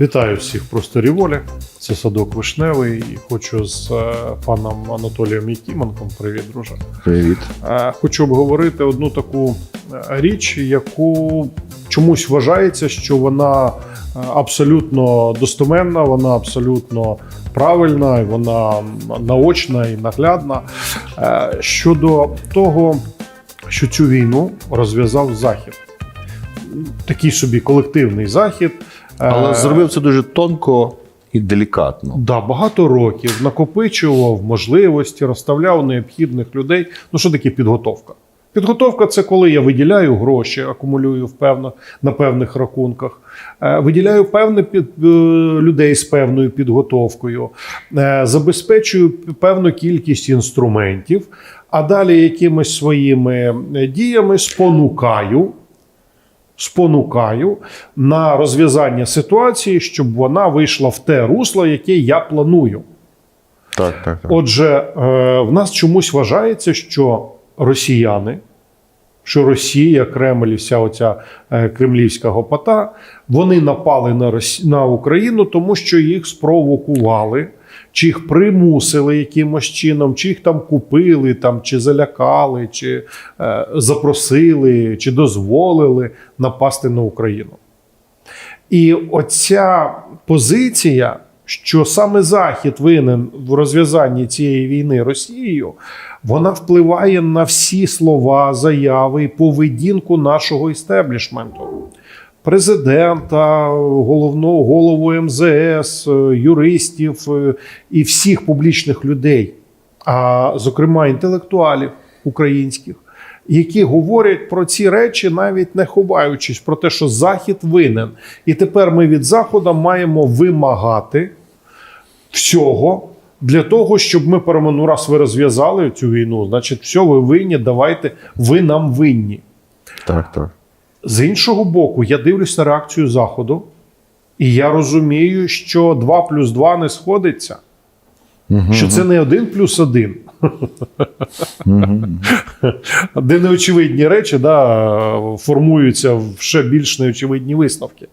Вітаю всіх в просторі волі. Це садок вишневий. І хочу з е, паном Анатолієм Якіменком. Привіт, друже. Привіт. Е, Хочу обговорити одну таку е, річ, яку чомусь вважається, що вона абсолютно достоменна, вона абсолютно правильна, вона наочна і наглядна. Щодо того, що цю війну розв'язав Захід. Такий собі колективний захід. Але Е, зробив це дуже тонко і делікатно. Да, багато років накопичував можливості, розставляв необхідних людей. Ну, що таке підготовка? Підготовка це коли я виділяю гроші, акумулюю в певно, на певних рахунках, е, виділяю певне під, е, людей з певною підготовкою, забезпечую певну кількість інструментів, а далі якимись своїми діями спонукаю спонукаю на розв'язання ситуації, щоб вона вийшла в те русло, яке я планую. Так, так, так. Отже, е, в нас чомусь вважається, що росіяни, що Росія, Кремль і вся оця е, кремлівська гопота, вони напали на, Росі... на Україну, тому що їх спровокували. Чи їх примусили якимось чином, чи їх там купили, там, чи залякали, чи е, запросили, чи дозволили напасти на Україну. І оця позиція, що саме Захід винен в розв'язанні цієї війни Росією, вона впливає на всі слова, заяви і поведінку нашого істеблішменту. Президента, головного голову МЗС, е, юристів е, і всіх публічних людей, а зокрема інтелектуалів українських, які говорять про ці речі, навіть не ховаючись про те, що Захід винен. І тепер ми від Заходу маємо вимагати всього для того, щоб ми перемо- ну, раз ви розв'язали цю війну, значить, все, ви винні, давайте, ви нам винні. так, так. З іншого боку, я дивлюсь на реакцію Заходу, і я розумію, що 2 плюс 2 не сходиться. Що це не 1 плюс 1. Де неочевидні речі да, формуються в ще більш неочевидні висновки.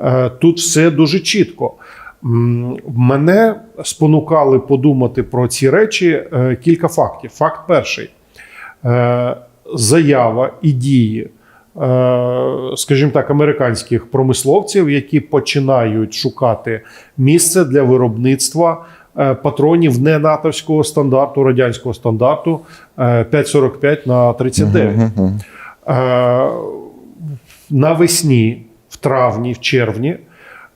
Е, Тут все дуже чітко. Мене спонукали подумати про ці речі е, кілька фактів. Факт перший: Е, заява і дії, скажімо так, американських промисловців, які починають шукати місце для виробництва е, патронів не натовського стандарту, радянського стандарту е, 5,45 на 39. Е, Навесні, в травні, в червні,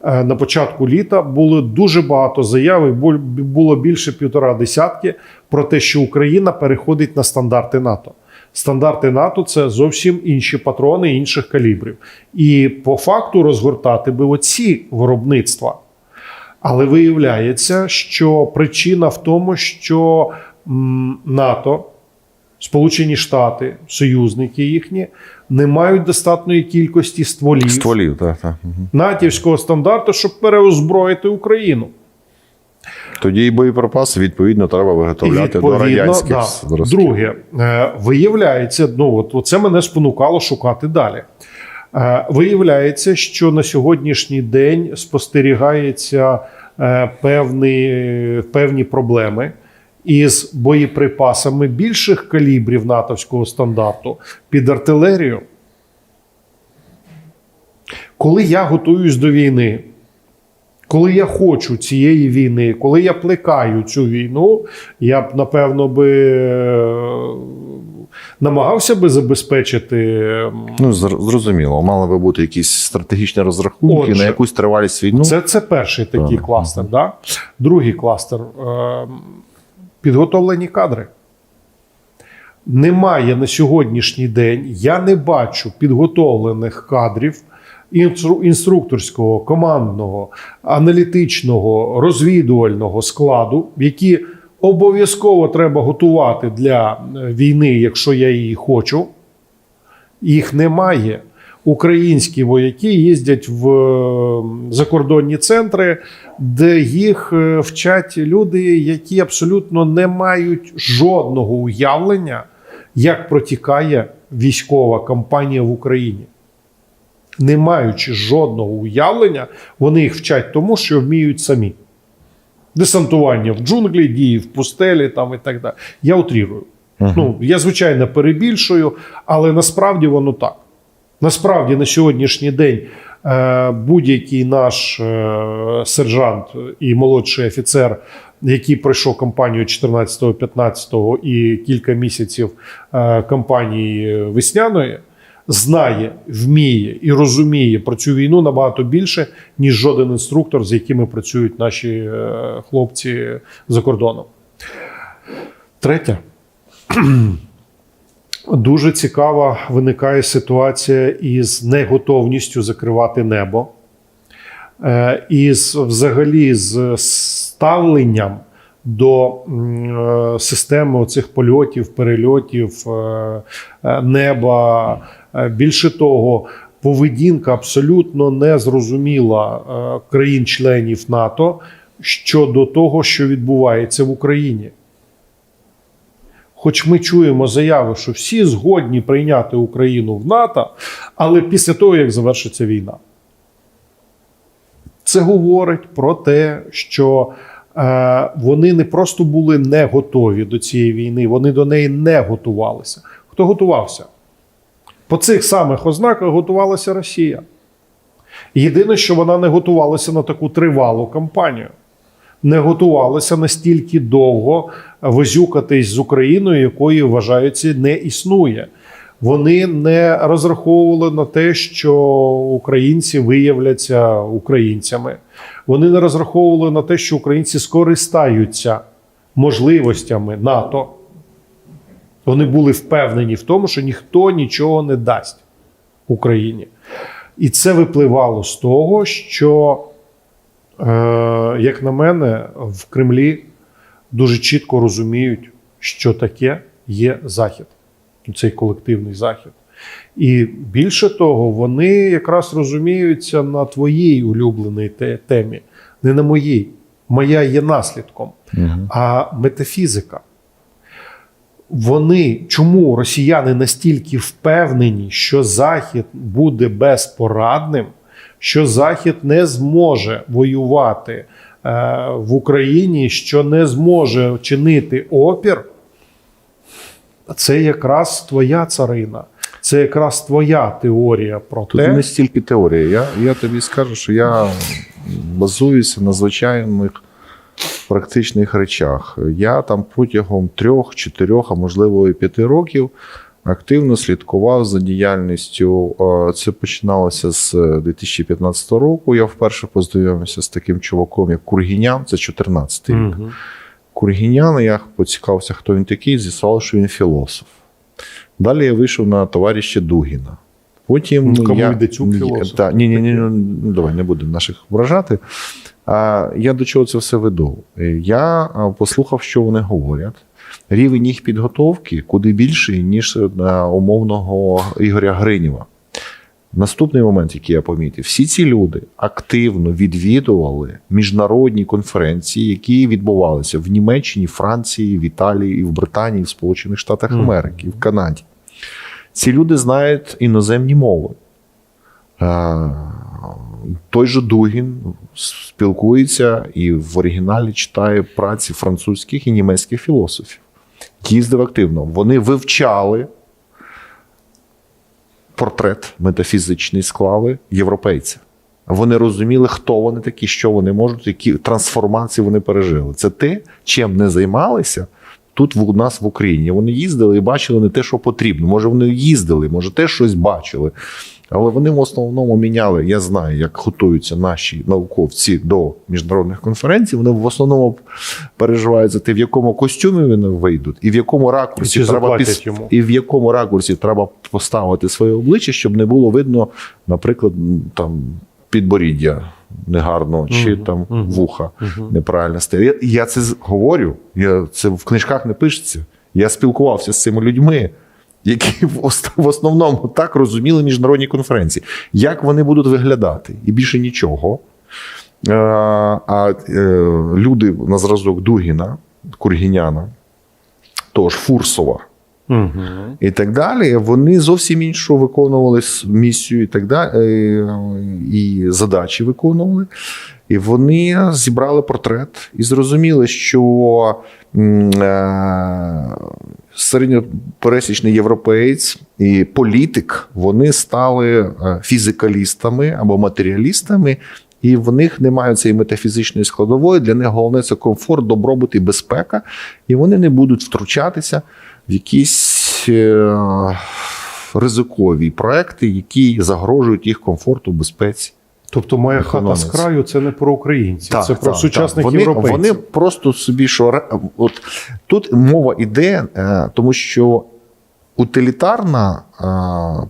е, на початку літа було дуже багато заяв, було більше півтора десятки про те, що Україна переходить на стандарти НАТО. Стандарти НАТО це зовсім інші патрони інших калібрів. І по факту розгортати би оці виробництва. Але виявляється, що причина в тому, що НАТО, Сполучені Штати, союзники їхні, не мають достатньої кількості стволів, Стволів, так, так. Натівського стандарту, щоб переозброїти Україну. Тоді і боєприпаси, відповідно, треба виготовляти до радянських да. зразків. Друге, е, виявляється, ну от це мене спонукало шукати далі. Е, Виявляється, що на сьогоднішній день спостерігається е, певні, певні проблеми із боєприпасами більших калібрів натовського стандарту під артилерію. Коли я готуюсь до війни, коли я хочу цієї війни, коли я плекаю цю війну, я б напевно би е, намагався би забезпечити. Ну, зрозуміло, мали би бути якісь стратегічні розрахунки Отже, на якусь тривалість війну. Це, це перший такий Так. кластер. Да? Другий кластер ем, підготовлені кадри. Немає на сьогоднішній день, я не бачу підготовлених кадрів інструкторського, командного, аналітичного, розвідувального складу, які обов'язково треба готувати для е, війни, якщо я її хочу. Їх немає. Українські вояки їздять в е, закордонні центри, де їх е, вчать люди, які абсолютно не мають жодного уявлення, як протікає військова кампанія в Україні. Не маючи жодного уявлення, вони їх вчать тому, що вміють самі. Десантування в джунглі, дії в пустелі там і так далі. Я утрірую. Ну, я, звичайно, перебільшую, але насправді воно так. Насправді на сьогоднішній день е, будь-який наш е, сержант і молодший офіцер, який пройшов кампанію 14-15 і кілька місяців е, кампанії весняної, знає, вміє і розуміє про цю війну набагато більше, ніж жоден інструктор, з якими працюють наші е, хлопці за кордоном. Третє. Дуже цікава виникає ситуація із неготовністю закривати небо, е, із взагалі з ставленням до е, системи оцих польотів, перельотів неба. Е, Більше того, поведінка абсолютно незрозуміла е, країн-членів НАТО щодо того, що відбувається в Україні. Хоч ми чуємо заяви, що всі згодні прийняти Україну в НАТО, але після того, як завершиться війна. Це говорить про те, що е, вони не просто були не готові до цієї війни, вони до неї не готувалися. Хто готувався? По цих самих ознаках готувалася Росія. Єдине, що вона не готувалася на таку тривалу кампанію не готувалися настільки довго возюкатись з Україною, якої вважаються не існує. Вони не розраховували на те, що українці виявляться українцями. Вони не розраховували на те, що українці скористаються можливостями НАТО. Вони були впевнені в тому, що ніхто нічого не дасть Україні. І це випливало з того, що Е, як на мене, в Кремлі дуже чітко розуміють, що таке є захід, цей колективний захід. І більше того, вони якраз розуміються на твоїй улюбленій темі, не на моїй. Моя є наслідком, а метафізика. Вони чому росіяни настільки впевнені, що Захід буде безпорадним, що Захід не зможе воювати е, в Україні, що не зможе чинити опір, це якраз твоя царина, це якраз твоя теорія про Тут те, не стільки теорія. Я, я тобі скажу, що я базуюся на звичайних практичних речах. Я там протягом трьох, чотирьох, а можливо і п'яти років активно слідкував за діяльністю. Е, Це починалося з 2015 року. Я вперше познайомився з таким чуваком, як Кургінян, це 14 рік. Мгм. Кургінян, я поцікавився, хто він такий, з'ясував, що він філософ. Далі я вийшов на товариша Дугіна. Потім Ну, кому я, йде цюк філософ? Та, ні, ні, ні, ну, давай не будемо наших вражати. Я до чого це все веду? Е, Я послухав, що вони говорять. Рівень їх підготовки куди більший, ніж е, умовного Ігоря Гринєва. Наступний момент, який я помітив, всі ці люди активно відвідували міжнародні конференції, які відбувалися в Німеччині, Франції, в Італії, і в Британії, в Сполучених Штатах. Америки, в Канаді. Ці люди знають іноземні мови. Той же Дугін спілкується і в оригіналі читає праці французьких і німецьких філософів. Їздив активно. Вони вивчали портрет метафізичний склали європейця. Вони розуміли, хто вони такі, що вони можуть, які трансформації вони пережили. Це те, чим не займалися тут у нас в Україні. Вони їздили і бачили не те, що потрібно. Може, вони їздили, може, теж щось бачили. Але вони в основному міняли. Я знаю, як готуються наші науковці до міжнародних конференцій. Вони в основному переживають за те, в якому костюмі вони вийдуть, і в якому ракурсі треба піс- йому. і в якому ракурсі треба поставити своє обличчя, щоб не було видно, наприклад, там підборіддя негарно, чи Мгм, там мгм, вуха мгм. неправильно стоять. Я, це говорю, я, це в книжках не пишеться. Я спілкувався з цими людьми, які в, основному так розуміли міжнародні конференції. Як вони будуть виглядати? І більше нічого. Е, А е, люди на зразок Дугіна, Кургіняна, тож Фурсова, Угу. і так далі. Вони зовсім іншу виконували місію і так далі, е, і задачі виконували. І вони зібрали портрет і зрозуміли, що е, середньопересічний європеєць і політик вони стали е, фізикалістами або матеріалістами. І в них немає цієї метафізичної складової. Для них головне це комфорт, добробут і безпека. І вони не будуть втручатися якісь е, ризикові проекти, які загрожують їх комфорту, безпеці. Тобто моя хата з краю це не про українців, це про сучасних Вони, європейців. Вони просто собі що от тут мова йде, е, тому що утилітарна е,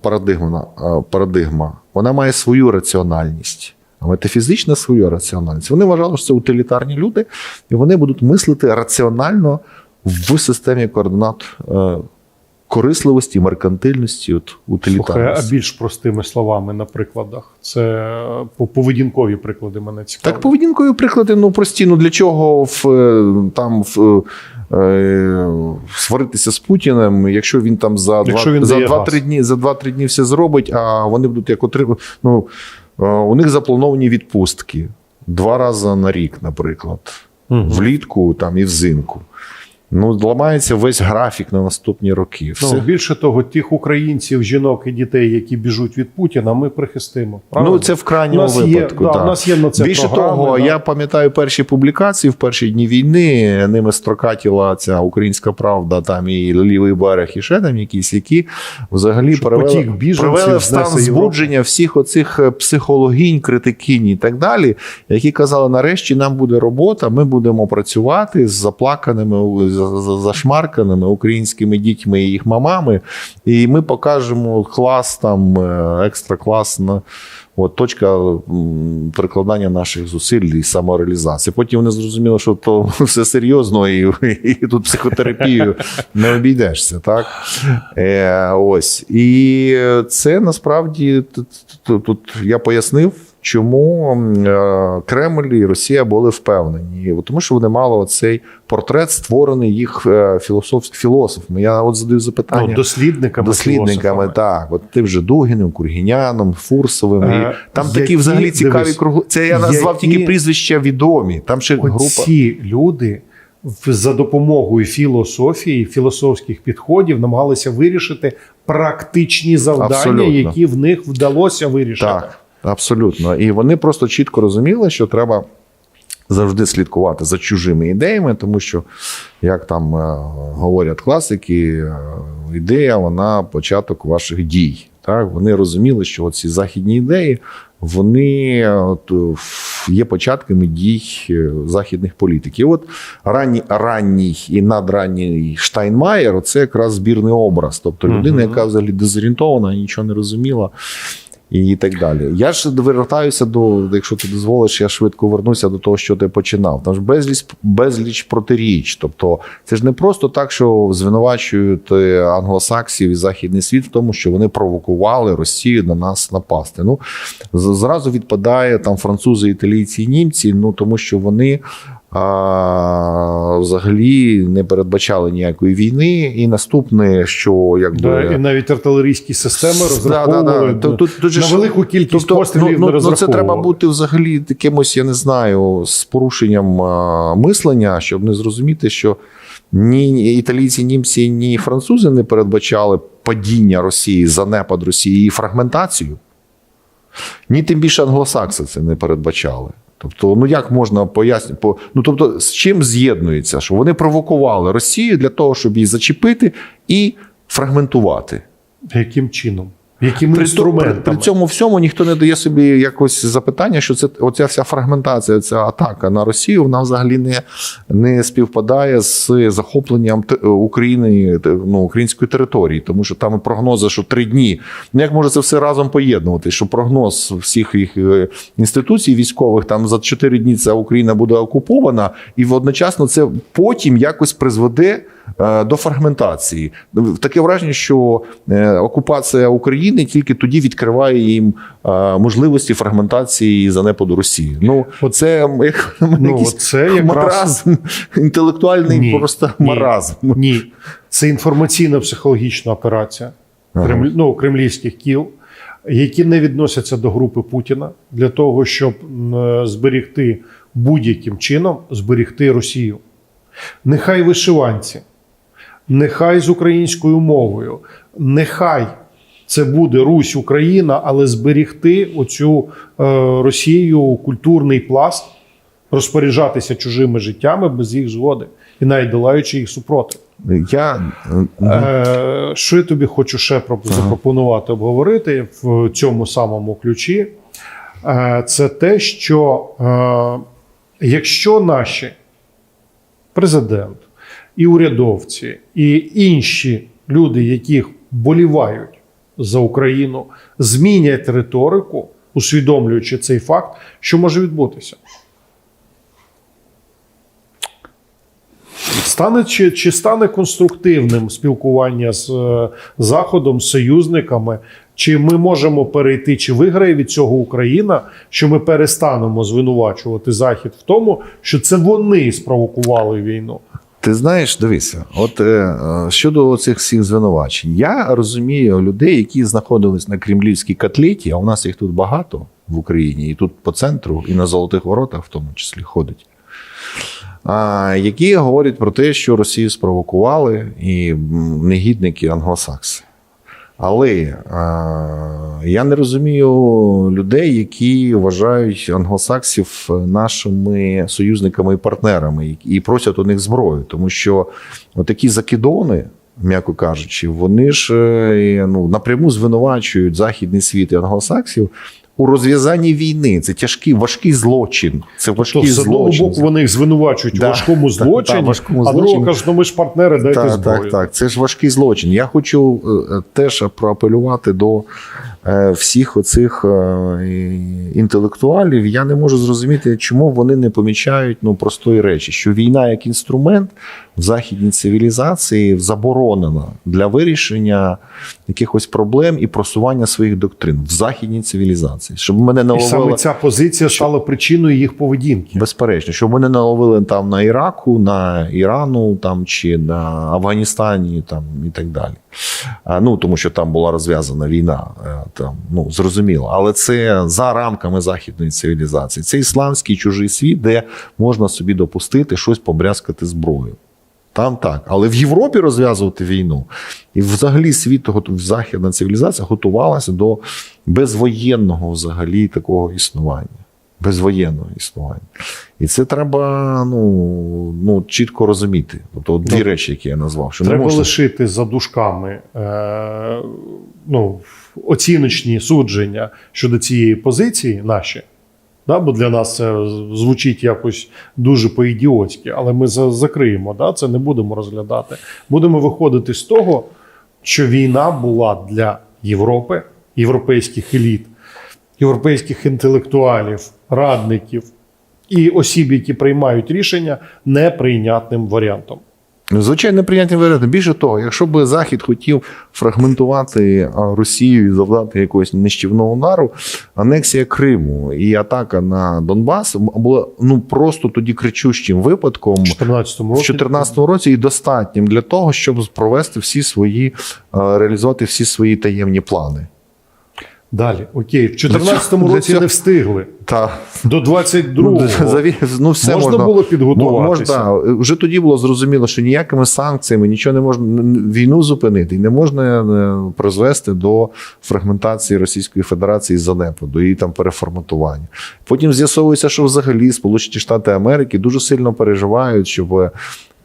парадигма, е, парадигма вона має свою раціональність. А метафізична свою раціональність. Вони вважали, що це утилітарні люди, і вони будуть мислити раціонально в системі координат е, корисливості, меркантильності, от, Слухай, а більш простими словами на прикладах. Це е, поведінкові приклади мене цікавлять. Так, поведінкові приклади, ну прості. Ну для чого в, е, там в, е, сваритися з Путіним, якщо він там за Якщо два за два-три дні за два-три дні все зробить, а вони будуть як отримати. Ну у них заплановані відпустки два рази на рік, наприклад, Мгм. влітку там і взимку. Ну, ламається весь графік на наступні роки. Все. Ну, більше того, тих українців, жінок і дітей, які біжуть від Путіна, ми прихистимо. Правильно? Ну, це в у крайньому нас є, випадку. да, так. у нас є на це Більше програми, того, да. я пам'ятаю перші публікації в перші дні війни. Ними строкатіла ця українська правда, там і лівий берег, і ще там якісь, які взагалі Що привели, привели в стан збудження всіх оцих е, психологінь, критикінь і так далі, які казали: нарешті нам буде робота, ми будемо працювати з заплаканими, за- за- зашмарканими українськими дітьми і їх мамами, і ми покажемо клас там е, екстра клас на. От точка прикладання наших зусиль і самореалізації. Потім вони зрозуміли, що то все серйозно, і, і тут психотерапією не обійдешся. Так? Е, ось. І це насправді тут я пояснив, чому е, Кремль і Росія були впевнені. Тому що вони мали оцей портрет, створений їх е, філософ, філософами. Я от задаю запитання ну, дослідниками, дослідниками, так. От ти вже Дугіним, Кургіняном, Фурсовим. Е, і там які, такі взагалі цікаві дивись, кругли. Це я назвав які- тільки прізвища відомі. Там ще група. Оці люди за допомогою філософії, філософських підходів намагалися вирішити практичні завдання, Абсолютно. які в них вдалося вирішити. Так, абсолютно. І вони просто чітко розуміли, що треба завжди слідкувати за чужими ідеями, тому що, як там е, говорять класики, е, ідея вона початок ваших дій. Так, вони розуміли, що ці західні ідеї вони е, от, є початками дій західних політиків. От ранній, ранній і надранній Штайнмаєр це якраз збірний образ. Тобто людина, яка взагалі дезорієнтована, нічого не розуміла. І так далі. Я ж вертаюся до, якщо ти дозволиш, я швидко вернуся до того, що ти починав. Там ж безліч, безліч протиріч. Тобто, це ж не просто так, що звинувачують е, англосаксів і західний світ в тому, що вони провокували Росію на нас напасти. Ну зразу відпадає там французи, італійці німці, ну тому що вони. А, взагалі не передбачали ніякої війни, і наступне, що якби Да, і навіть артилерійські системи розраховували да, да. Тут- тут- тут на велику кількість Тобто, пострілів ну, не ну, ну, це треба бути взагалі якимось, я не знаю, з порушенням а, мислення, щоб не зрозуміти, що ні італійці, німці, ні французи не передбачали падіння Росії, занепад Росії і фрагментацію. Ні, тим більше англосакси це не передбачали. Тобто, ну як можна пояснити? По, ну тобто, з чим з'єднується? Що вони провокували Росію для того, щоб її зачепити і фрагментувати. Яким чином? Якими При, інструментами? при, при цьому всьому ніхто не дає собі якось запитання, що це оця вся фрагментація, ця атака на Росію, вона взагалі не, не співпадає з захопленням України, ну, української території, тому що там прогнози, що три дні. Ну як може це все разом поєднувати? Що прогноз всіх їх е, інституцій військових там за чотири дні ця Україна буде окупована, і одночасно це потім якось призведе до фрагментації. Таке враження, що е, окупація України тільки тоді відкриває їм е, можливості фрагментації і занепаду Росії. Ну, це як Ну, це якраз- маразм, інтелектуальний Ні, просто ні. маразм. Ні, це інформаційна психологічна операція Ага. Кремль, ну, кремлівських кіл, які не відносяться до групи Путіна для того, щоб е, зберігти будь-яким чином зберігти Росію. Нехай вишиванці, нехай з українською мовою, нехай це буде Русь Україна, але зберігти оцю е, Росію культурний пласт, розпоряджатися чужими життями без їх згоди і навіть долаючи їх супротив. Я е, що я тобі хочу ще про- запропонувати обговорити в цьому самому ключі? Е, це те, що е, якщо наші президент і урядовці, і інші люди, яких болівають за Україну, змінять риторику, усвідомлюючи цей факт, що може відбутися. Стане чи, чи стане конструктивним спілкування з е, Заходом, з союзниками? Чи ми можемо перейти, чи виграє від цього Україна, що ми перестанемо звинувачувати Захід в тому, що це вони спровокували війну? Ти знаєш, дивися, от е, щодо цих всіх звинувачень, я розумію людей, які знаходились на кремлівській котлеті, а у нас їх тут багато в Україні, і тут по центру, і на золотих воротах, в тому числі, ходить. А, які говорять про те, що Росію спровокували і негідники англосакси. Але а, я не розумію людей, які вважають англосаксів нашими союзниками і партнерами і- і просять у них зброю, тому що такі закидони. М'яко кажучи, вони ж е, ну, напряму звинувачують західний світ і англосаксів у розв'язанні війни. Це тяжкий, важкий злочин. Це важкий Тобто, з одного боку вони їх звинувачують у Да, важкому злочині, злочині, та, важкому а другого кажуть, ну ми ж партнери, дайте та, зброю. так, так. Це ж важкий злочин. Я хочу е, теж проапелювати до е, всіх оцих е, інтелектуалів. Я не можу зрозуміти, чому вони не помічають ну, простої речі, що війна як інструмент в західній цивілізації заборонена для вирішення якихось проблем і просування своїх доктрин в західній цивілізації. Щоб мене не І саме ця позиція стала причиною їх поведінки. Безперечно, щоб ми не наловили там на Іраку, на Ірану там чи на Афганістані, там і так далі. Ну тому що там була розв'язана війна, е, там ну зрозуміло. Але це за рамками західної цивілізації. Це ісламський чужий світ, де можна собі допустити щось побрязкати зброю. Там так. Але в Європі розв'язувати війну, і взагалі світ, західна цивілізація готувалася до безвоєнного взагалі такого існування. Безвоєнного існування. І це треба ну, ну, чітко розуміти. Тобто от дві Ну, речі, які я назвав. Що Треба можна... лишити за дужками е, ну, оціночні судження щодо цієї позиції наші. Да, бо для нас це звучить якось дуже по-ідіотськи, але ми за- закриємо, да, це не будемо розглядати. Будемо виходити з того, що війна була для Європи, європейських еліт, європейських інтелектуалів, радників і осіб, які приймають рішення, неприйнятним варіантом. Звичайно, прийняті варіанти. Більше того, якщо б Захід хотів фрагментувати Росію і завдати якогось нищівного удару, анексія Криму і атака на Донбас була ну просто тоді кричущим випадком. У 2014 В році 2014 році і достатнім для того, щоб провести всі свої, е, реалізувати всі свої таємні плани. Далі, окей, в 2014 році цього- не встигли. Та. До 22-го ну, все можна, можна, було підготуватися. Можна, вже тоді було зрозуміло, що ніякими санкціями нічого не можна війну зупинити і не можна е, призвести до фрагментації Російської Федерації занепаду і там переформатування. Потім з'ясовується, що взагалі Сполучені Штати Америки дуже сильно переживають, щоб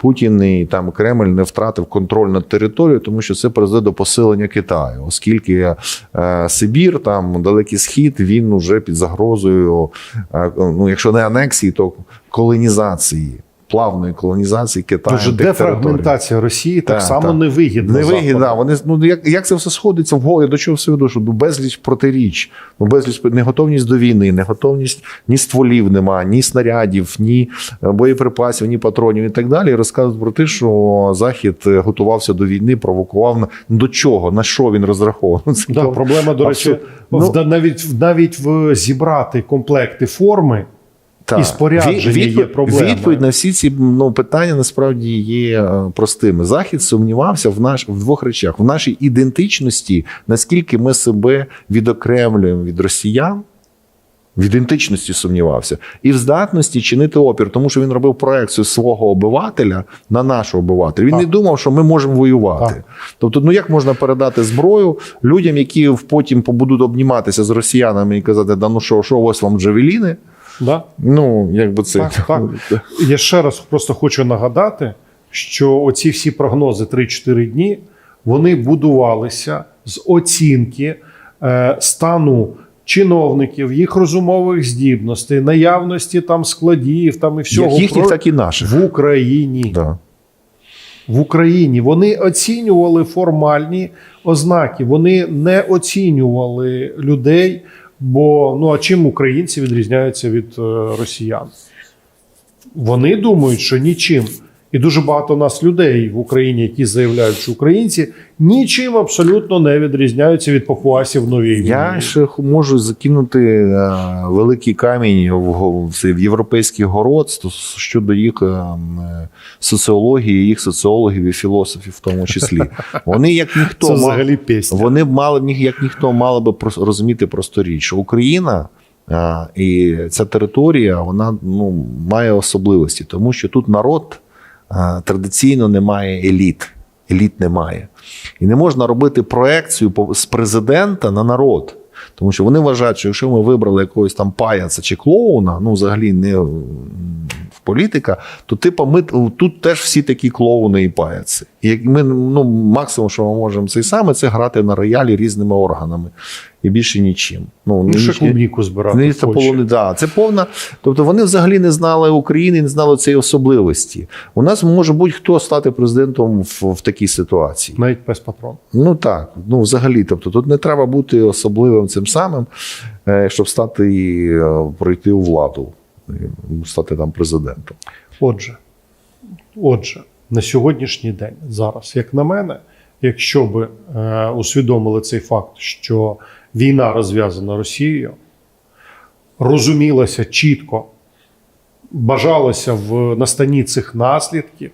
Путін і там Кремль не втратив контроль над територією, тому що це призведе до посилення Китаю, оскільки е, Сибір, там Далекий Схід, він уже під загрозою, е, ну якщо не анексії, то колонізації. Плавної колонізації Китаю. Дуже дефрагментація Росії так, Так, само так. невигідна. Не вигідно, вони ну як, як це все сходиться в голові, до чого все веду, що ну, безліч протиріч, ну безліч неготовність до війни, неготовність ні стволів нема, ні снарядів, ні е, боєприпасів, ні патронів і так далі. І розказують про те, що Захід е, готувався до війни, провокував на ну, до чого, на що він розраховував. Це Да, проблема, до речі, в- навіть, навіть в зібрати комплекти форми. Так. І спорядження Від- є проблемою. Відповідь на всі ці ну, питання насправді є е, простими. Захід сумнівався в наш в двох речах: в нашій ідентичності, наскільки ми себе відокремлюємо від росіян. В ідентичності сумнівався і в здатності чинити опір, тому що він робив проекцію свого обивателя на нашого обивателя. Він Так. не думав, що ми можемо воювати. Так. Тобто, ну як можна передати зброю людям, які потім будуть обніматися з росіянами і казати, да ну що, що ось вам джавеліни? Да? Ну, якби це Так, так. Я ще раз просто хочу нагадати, що оці всі прогнози 3-4 дні вони будувалися з оцінки е, стану чиновників, їх розумових здібностей, наявності там складів, там і всього Як їхніх, про- так і наших. в Україні. Да. в Україні. Вони оцінювали формальні ознаки, вони не оцінювали людей. Бо ну а чим українці відрізняються від е, росіян? Вони думають, що нічим. І дуже багато нас людей в Україні, які заявляють, що українці нічим абсолютно не відрізняються від папуасів новій Я ще можу закинути е, великий камінь в, го- в, в європейський город щодо їх е, е, соціології, їх соціологів і філософів, в тому числі. Вони як ніхто Це взагалі пісня. Вони мали як ніхто мали би розуміти просто річ, що Україна і ця територія вона ну, має особливості, тому що тут народ традиційно немає еліт. Еліт немає. І не можна робити проекцію з президента на народ. Тому що вони вважають, що якщо ми вибрали якогось там паяца чи клоуна, ну взагалі не політика, то типу, ми тут теж всі такі клоуни і паяци. І ми ну, максимум, що ми можемо це саме, це грати на роялі різними органами і більше нічим. Ну, Ну, ще клубніку збирати. не це полони, да, це повна. Тобто вони взагалі не знали України, не знали цієї особливості. У нас може будь-хто стати президентом в, в такій ситуації. Навіть пес патрон. Ну так, ну взагалі, тобто тут не треба бути особливим цим самим, е, щоб стати і е, пройти у владу, стати там президентом. Отже, отже, на сьогоднішній день, зараз, як на мене, якщо би е, усвідомили цей факт, що війна розв'язана Росією, розумілося чітко, бажалося в настанні цих наслідків,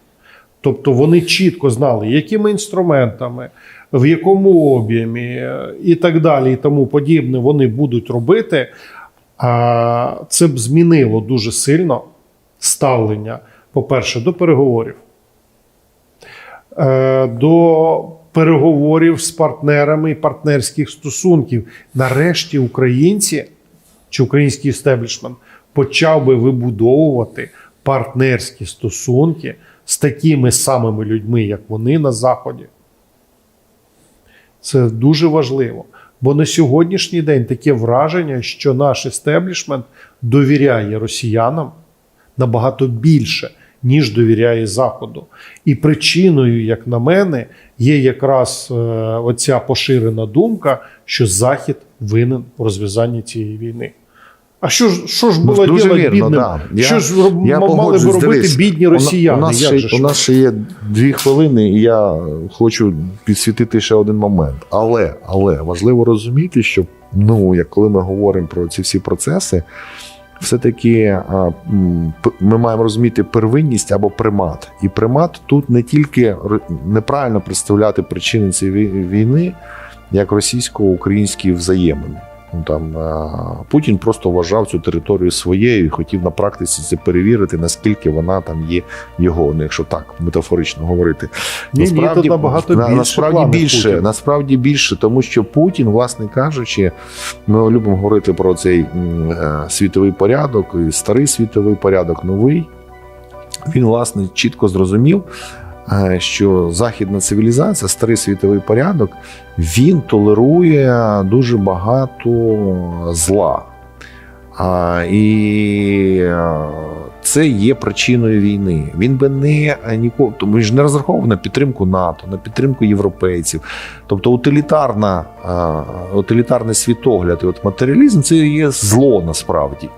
тобто вони чітко знали, якими інструментами, в якому об'ємі е, і так далі, і тому подібне вони будуть робити. Це б змінило дуже сильно ставлення, по-перше, до переговорів, е, до переговорів з партнерами і партнерських стосунків. Нарешті українці чи український істеблішмент почав би вибудовувати партнерські стосунки з такими самими людьми, як вони на Заході. Це дуже важливо. Бо на сьогоднішній день таке враження, що наш естеблішмент довіряє росіянам набагато більше, ніж довіряє Заходу. І причиною, як на мене, є якраз е, оця поширена думка, що Захід винен у розв'язанні цієї війни. А що ж, що ж Ну, дуже діло вірно, бідним? да. Я- що ж я мали би робити дивись, бідні росіяни? У нас, Як ще, же у нас ще є дві хвилини, і я хочу підсвітити ще один момент. Але, але важливо розуміти, що ну, як коли ми говоримо про ці всі процеси, все-таки ми маємо розуміти первинність або примат. І примат тут не тільки неправильно представляти причини цієї війни, як російсько-українські взаємини. Ну, Там Путін просто вважав цю територію своєю і хотів на практиці це перевірити, наскільки вона там є його. Ну, якщо так метафорично говорити, Ні, ні, набагато більше насправді більше, Путіна. насправді більше, тому що Путін, власне кажучи, ми любимо говорити про цей е, світовий порядок, старий світовий порядок, новий. Він, власне, чітко зрозумів, е, що західна цивілізація, старий світовий порядок, він толерує дуже багато зла. І е, це є причиною війни. Він би не е, ніколи, тому ж не розраховував на підтримку НАТО, на підтримку європейців. Тобто утилітарна, е, утилітарний світогляд і от матеріалізм це є зло насправді.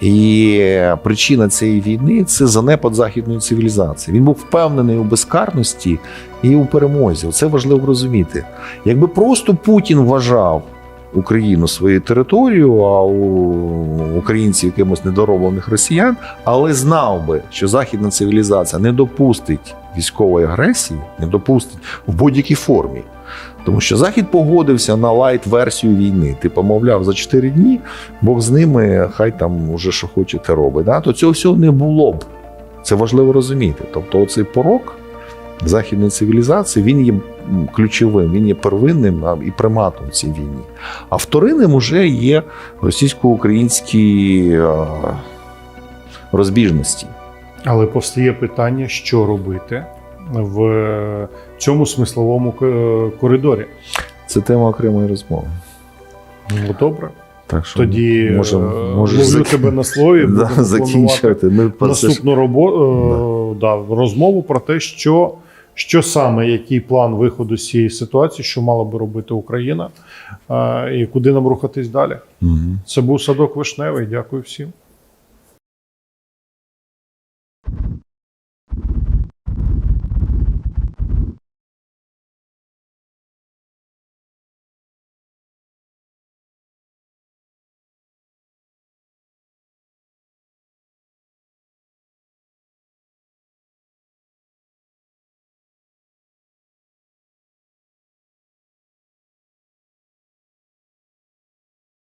І причина цієї війни це занепад західної цивілізації. Він був впевнений у безкарності і у перемозі. Це важливо розуміти. Якби просто Путін вважав Україну своєю територією, а у українців якимось недороблених росіян, але знав би, що західна цивілізація не допустить військової агресії, не допустить в будь-якій формі. Тому що Захід погодився на лайт-версію війни. Типу, мовляв, за 4 дні Бог з ними, хай там уже що хочете робить. Да? То цього всього не було б. Це важливо розуміти. Тобто, оцей порок західної цивілізації він є ключовим, він є первинним і приматом в цій війні. А вторинним уже є російсько-українські розбіжності. Але постає питання, що робити в цьому смисловому коридорі. Це тема окремої розмови. Ну, добре. Так що Тоді може, е, може ловлю тебе на слові. да, закінчувати. Ми наступну робо... е, да, розмову про те, що, що саме, який план виходу з цієї ситуації, що мала би робити Україна, е, і куди нам рухатись далі. Мгм. Це був садок вишневий. Дякую всім.